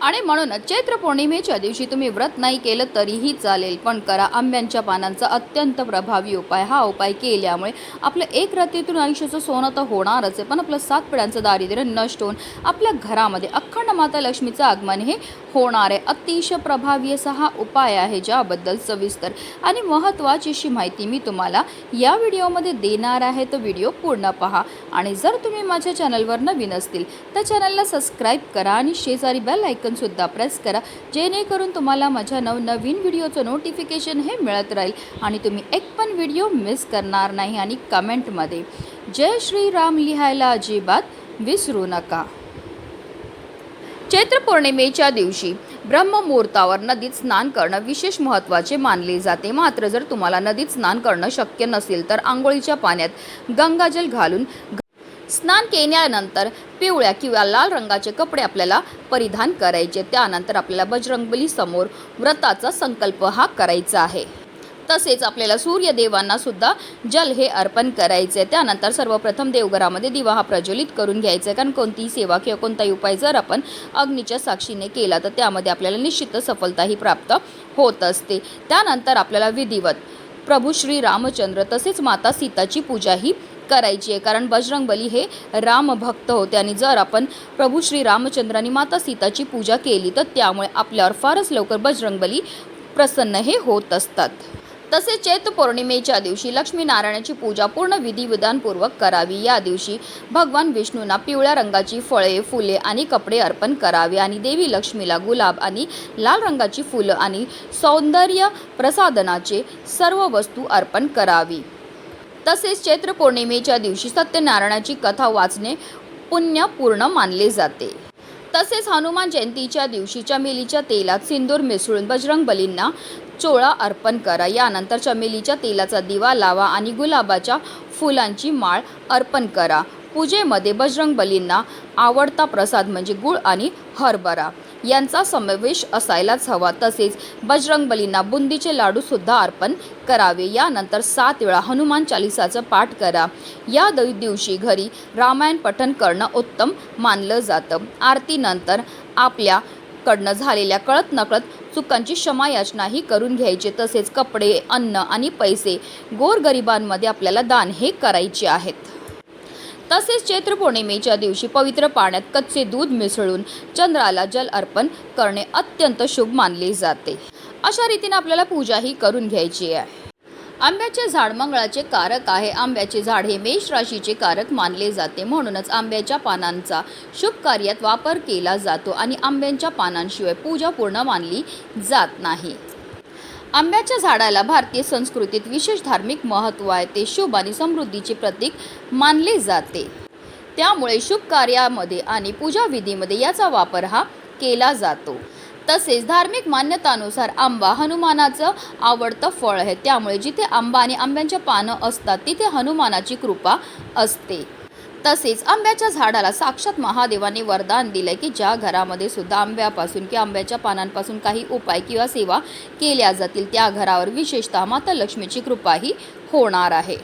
आणि म्हणूनच चैत्र पौर्णिमेच्या दिवशी तुम्ही व्रत नाही केलं तरीही चालेल. पण करा आंब्यांच्या पानांचा अत्यंत प्रभावी उपाय. हा उपाय केल्यामुळे आपलं एक रात्रीतून आयुष्याचं सोनं तर होणारच आहे. पण आपलं सात पिढ्यांचं दारिद्र्य नष्ट होऊन आपल्या घरामध्ये अखंड माता लक्ष्मीचं आगमन हे होणार आहे. अतिशय प्रभावी असा हा उपाय आहे ज्याबद्दल सविस्तर आणि महत्त्वाची अशी माहिती मी तुम्हाला या व्हिडिओमध्ये देणार आहे. तो व्हिडिओ पूर्ण पहा. आणि जर तुम्ही माझ्या चॅनलवर नवीन असतील तर चॅनलला सबस्क्राईब करा आणि शेजारी बेल सुद्धा प्रेस करा. जेणेकरून तुम्हाला माझ्या नवनवीन व्हिडिओचं नोटिफिकेशन हे मिळत राहील. आणि तुम्ही एक पण व्हिडिओ मिस करणार नाही आणि कमेंटमध्ये जय श्रीराम लिहायला अजिबात विसरू नका. चैत्र पौर्णिमेच्या दिवशी ब्रह्ममुहूर्तावर नदीत स्नान करणं विशेष महत्त्वाचे मानले जाते. मात्र जर तुम्हाला नदीत स्नान करणं शक्य नसेल तर आंघोळीच्या पाण्यात गंगाजल घालून स्नान केल्यानंतर पिवळ्या किंवा लाल रंगाचे कपडे आपल्याला परिधान करायचे. त्यानंतर आपल्याला बजरंगबली समोर व्रताचा संकल्प हा करायचा आहे. तसेच आपल्याला सूर्यदेवांना सुद्धा जल हे अर्पण करायचे. त्यानंतर सर्वप्रथम देवघरामध्ये दिवा हा प्रज्वलित करून घ्यायचा. आहे कारण कोणतीही सेवा किंवा कोणताही उपाय जर आपण अग्नीच्या साक्षीने केला तर त्यामध्ये आपल्याला निश्चित सफलताही प्राप्त होत असते. त्यानंतर आपल्याला विधिवत प्रभू श्री रामचंद्र तसेच माता सीताची पूजा ही करायची आहे. कारण बजरंग बली हे रामभक्त होते आणि जर आपण प्रभू श्री रामचंद्रांनी माता सीताची पूजा केली तर त्यामुळे आपल्यावर फारच लवकर बजरंग बली प्रसन्न हे होत असतात. तसेच चैत पौर्णिमेच्या दिवशी लक्ष्मीनारायणाची पूजा पूर्ण विधिविधानपूर्वक करावी. या दिवशी भगवान विष्णूंना पिवळ्या रंगाची फळे फुले आणि कपडे अर्पण करावे आणि देवी लक्ष्मीला गुलाब आणि लाल रंगाची फुलं आणि सौंदर्य प्रसादनाचे सर्व वस्तू अर्पण करावी. तसेच चैत्र पौर्णिमेच्या दिवशी सत्यनारायणाची कथा वाचणे पुण्यपूर्ण मानले जाते. तसेच हनुमान जयंतीच्या दिवशी चमेलीच्या तेलात सिंदूर मिसळून बजरंग बलींना चोळा अर्पण करा. यानंतर चमेलीच्या तेलाचा दिवा लावा आणि गुलाबाच्या फुलांची माळ अर्पण करा. पूजेमध्ये बजरंग बलींना आवडता प्रसाद म्हणजे गुळ आणि हरभरा. यांचा समावेश असायलाच हवा. तसेच बजरंग बलींना बुंदीचे लाडूसुद्धा अर्पण करावे. यानंतर सात वेळा हनुमान चालिसाचं पाठ करा. या द दिवशी घरी रामायण पठण करणं उत्तम मानलं जातं. आरतीनंतर आपल्याकडनं झालेल्या कळत नकळत चुकांची क्षमायाचनाही करून घ्यायची. तसेच कपडे अन्न आणि पैसे गोरगरिबांमध्ये आपल्याला दान हे करायचे आहेत. तसेच चैत्र पौर्णिमेच्या दिवशी पवित्र पाण्यात कच्चे दूध मिसळून चंद्राला जल अर्पण करणे अत्यंत शुभ मानले जाते. अशा रीतीने आपल्याला पूजाही करून घ्यायची आहे. आंब्याचे झाड मंगळाचे कारक आहे. आंब्याचे झाड हे मेष राशीचे कारक मानले जाते. म्हणूनच आंब्याच्या पानांचा शुभ कार्यात वापर केला जातो आणि आंब्यांच्या पानांशिवाय पूजा पूर्ण मानली जात नाही. आंब्याच्या झाडाला भारतीय संस्कृतीत विशेष धार्मिक महत्त्व आहे. ते शुभ आणि समृद्धीचे प्रतीक मानले जाते. त्यामुळे शुभ कार्यामध्ये आणि पूजाविधीमध्ये याचा वापर हा केला जातो. तसेच धार्मिक मान्यतानुसार आंबा हनुमानाचं आवडतं फळ आहे. त्यामुळे जिथे आंबा आणि आंब्यांच्या पानं असतात तिथे हनुमानाची कृपा असते. तसेच आंब्याच्या झाडाला साक्षात महादेवाने वरदान दिलंय की ज्या घरामध्ये सुद्धा आंब्यापासून किंवा आंब्याच्या पानांपासून काही उपाय किंवा सेवा केल्या जातील त्या घरावर विशेषतः माता लक्ष्मीची कृपाही होणार आहे.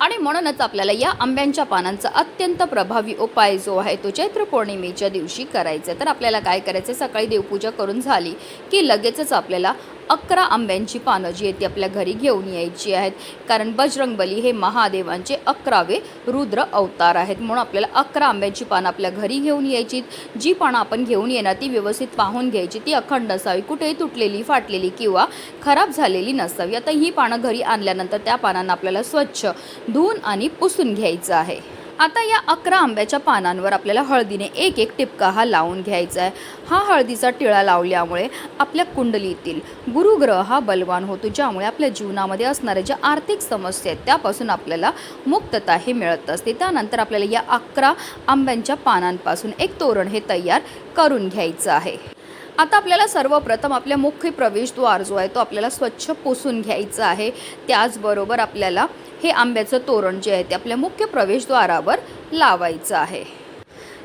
आणि म्हणूनच आपल्याला या आंब्यांच्या पानांचा अत्यंत प्रभावी उपाय जो आहे तो चैत्र पौर्णिमेच्या दिवशी करायचा तर आपल्याला काय करायचं सकाळी देवपूजा करून झाली की लगेचच आपल्याला अकरा आंब्यांची पानं जी आहेत ती आपल्या घरी घेऊन यायची आहेत. कारण बजरंगबली हे महादेवांचे अकरावे रुद्र अवतार आहेत. म्हणून आपल्याला अकरा आंब्यांची पानं आपल्या घरी घेऊन यायची जी पानं आपण घेऊन येणार ती व्यवस्थित पाहून घ्यायची. ती अखंड असावी कुठेही तुटलेली फाटलेली किंवा खराब झालेली नसावी. आता ही पानं घरी आणल्यानंतर त्या पानांना आपल्याला स्वच्छ धुवून आणि पुसून घ्यायचं आहे. आता या अकरा आंब्याच्या पानांवर आपल्याला हळदीने एक एक टिपका हा लावून घ्यायचा आहे हा हळदीचा टिळा लावल्यामुळे आपल्या कुंडलीतील गुरुग्रह हा बलवान होतो ज्यामुळे आपल्या जीवनामध्ये असणाऱ्या ज्या आर्थिक समस्या आहेत त्यापासून आपल्याला मुक्तता हे मिळत असते. त्यानंतर आपल्याला या अकरा आंब्यांच्या पानांपासून एक तोरण हे तयार करून घ्यायचं आहे. आता आपल्याला सर्वप्रथम आपल्या मुख्य प्रवेशद्वार जो आहे तो आपल्याला स्वच्छ पुसून घ्यायचा आहे. त्याचबरोबर आपल्याला हे आंब्याचं तोरण जे आहे ते आपल्या मुख्य प्रवेशद्वारावर लावायचं आहे.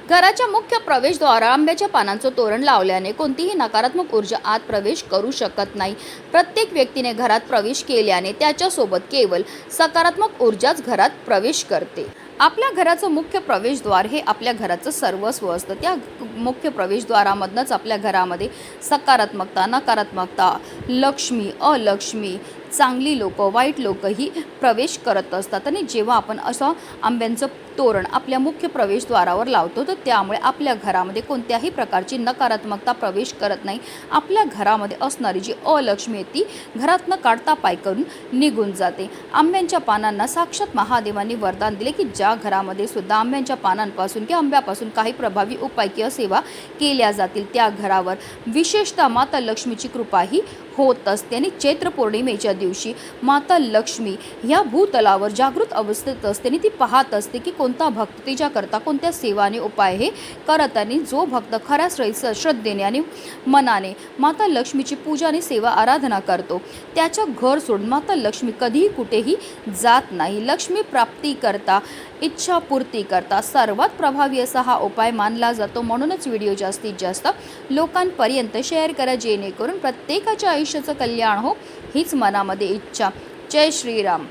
घराच्या मुख्य प्रवेशद्वारा आंब्याच्या पानांचं तोरण लावल्याने कोणतीही नकारात्मक ऊर्जा आत प्रवेश करू शकत नाही. प्रत्येक व्यक्तीने घरात प्रवेश केल्याने त्याच्यासोबत केवळ सकारात्मक ऊर्जाच घरात प्रवेश करते. आपल्या घराचं मुख्य प्रवेशद्वार हे आपल्या घराचं सर्वस्व असतं. त्या मुख्य प्रवेशद्वारामधनंच आपल्या घरामध्ये सकारात्मकता नकारात्मकता लक्ष्मी अलक्ष्मी चांगली लोकं वाईट लोकंही प्रवेश करत असतात. आणि जेव्हा आपण असं आंब्यांचं तोरण आपल्या मुख्य प्रवेशद्वारावर लावतो. तर त्यामुळे आपल्या घरामध्ये कोणत्याही प्रकारची नकारात्मकता प्रवेश करत नाही. आपल्या घरामध्ये असणारी जी अलक्ष्मी आहे ती घरातनं काढता पाय करून निघून जाते. आंब्यांच्या पानांना साक्षात महादेवांनी वरदान दिले की ज्या घरामध्ये सुद्धा आंब्यांच्या पानांपासून किंवा आंब्यापासून काही प्रभावी उपाय किंवा सेवा केल्या जातील त्या घरावर विशेषतः माता लक्ष्मीची कृपाही होत असते. आणि चैत्र पौर्णिमेच्या दिवशी माता लक्ष्मी ह्या भूतलावर जागृत अवस्थेत असते आणि ती पाहत असते की कोण कोणता भक्त तिच्या करता कोणत्या सेवाने उपाय हे करत आणि जो भक्त खऱ्या श्र श्रद्धेने आणि मनाने माता लक्ष्मीची पूजा आणि सेवा आराधना करतो त्याच्या घर सोडून माता लक्ष्मी कधीही कुठेही जात नाही. लक्ष्मी प्राप्ती करता इच्छापूर्ती करता सर्वात प्रभावी असा हा उपाय मानला जातो. म्हणूनच व्हिडिओ जास्तीत जास्त लोकांपर्यंत शेअर करा जेणेकरून प्रत्येकाच्या आयुष्याचं कल्याण हो हीच मनामध्ये इच्छा. जय श्रीराम.